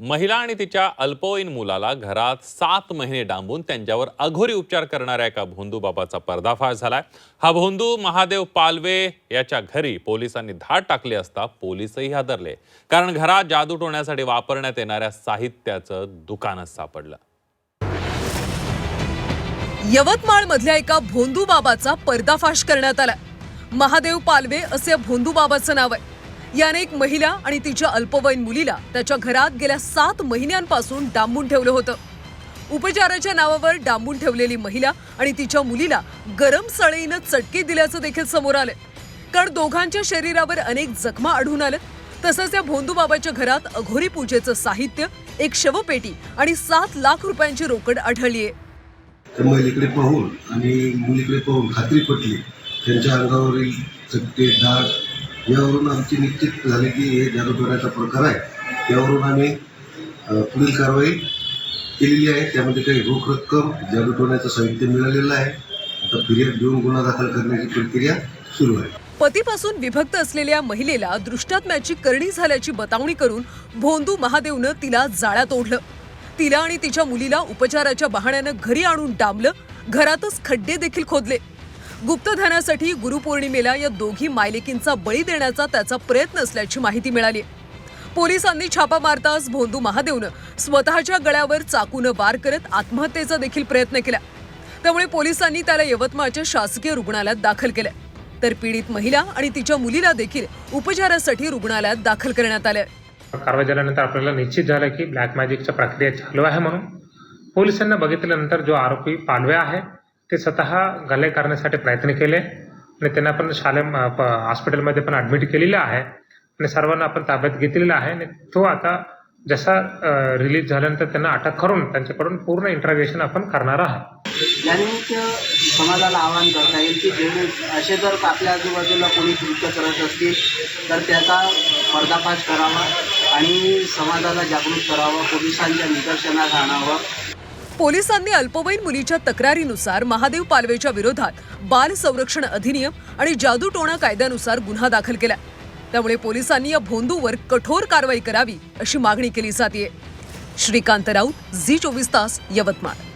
महिला आणि तिच्या अल्पवयीन मुलाला घरात सात महिने डांबून त्यांच्यावर अघोरी उपचार करणाऱ्या एका भोंदूबाबाचा पर्दाफाश झालाय. हा भोंदू महादेव पालवे याच्या घरी पोलिसांनी धाड टाकली असता पोलीसही हादरले. कारण घरात जादू टोण्यासाठी वापरण्यात येणाऱ्या साहित्याचं दुकानच सापडलं. यवतमाळ मधल्या एका भोंदू बाबाचा पर्दाफाश करण्यात आला महादेव पालवे असे भोंदू बाबाचं नाव आहे. याने एक महिला आणि तिच्या अल्पवयीन मुलीला त्याच्या घरात गेल्या सात महिन्यांपासून डांबून ठेवलं होतं. उपचाराच्या नावावर डांबून ठेवलेली महिला आणि तिच्या मुलीला गरम सळईनं चटके दिल्याचं देखील समोर आलं. कारण दोघांच्या शरीरावर अनेक जखमा आढळून आल्या. तसंच या भोंदू बाबाच्या घरात अघोरी पूजेचं साहित्य एक शवपेटी आणि सात लाख रुपयांची रोकड आढळली आहे. महिलेकडे पाहून आणि मुलीकडे पाहून खात्री पटली. त्यांच्या अंगावरील चटके डाग यावरून आमची निश्चित झाली की हे जादूटोण्याचा प्रकार आहे. यावरून आम्ही पुढील कारवाई केलेली आहे. त्यामध्ये काही रोख रक्कम जादूटोण्याचं साहित्य मिळालेलं आहे. आता फिर्याद देऊन गुन्हा दाखल करण्याची प्रक्रिया सुरू आहे. पतीपासून विभक्त असलेल्या महिलेला दृष्टात्म्याची करणी झाल्याची बतावणी करून भोंदू महादेवनं तिला जाळ्यात ओढलं. तिला आणि तिच्या मुलीला उपचाराच्या बहाण्यानं घरी आणून डांबलं. घरातच खड्डे देखील खोदले. गुप्तधनासाठी गुरुपौर्णिमेला या दोघी मायलेकींचा बळी देण्याचा त्याचा प्रयत्न असल्याची माहिती मिळाली. पोलिसांनी छापा मारताच भोंदू महादेवनं स्वतःच्या गळ्यावर चाकूनं वार करत आत्महत्येचा देखील प्रयत्न केला. त्यामुळे पोलिसांनी त्याला यवतमाळच्या शासकीय रुग्णालयात दाखल केलं. तर पीडित महिला आणि तिच्या मुलीला देखील उपचारासाठी रुग्णालयात दाखल करण्यात आलं. कारवाई झाल्यानंतर आपल्याला निश्चित झालं की ब्लॅक मॅजिकच्या प्रक्रिया चालू आहे म्हणून. पोलिसांना बघितल्यानंतर जो आरोपी पालवे आहे ते स्वतः गले करण्यासाठी प्रयत्न केले आणि त्यांना पण शालेय प- हॉस्पिटलमध्ये पण ॲडमिट केलेलं आहे. आणि सर्वांना आपण ताब्यात घेतलेला आहे आणि तो आता जसा रिलीज झाल्यानंतर त्यांना अटक करून त्यांच्याकडून पूर्ण इंट्रागेशन आपण करणार आहोत. यानिमित्त समाजाला आवाहन करता येईल की जेवढे असे जर आपल्या आजूबाजूला कोणी कृत्य करत असतील तर त्याचा पर्दाफाश करावा आणि समाजाला जागृत करावं पोलिसांच्या निदर्शनास आणावं. पोलिसांनी अल्पवयीन मुलीच्या तक्रारीनुसार महादेव पालवेच्या विरोधात बाल संरक्षण अधिनियम आणि जादूटोणा कायद्यानुसार गुन्हा दाखल केला त्यामुळे पोलिसांनी या भोंदूवर कठोर कारवाई करावी अशी मागणी केली जाते श्रीकांत राऊत झी चोवीस तास यवतमाळ.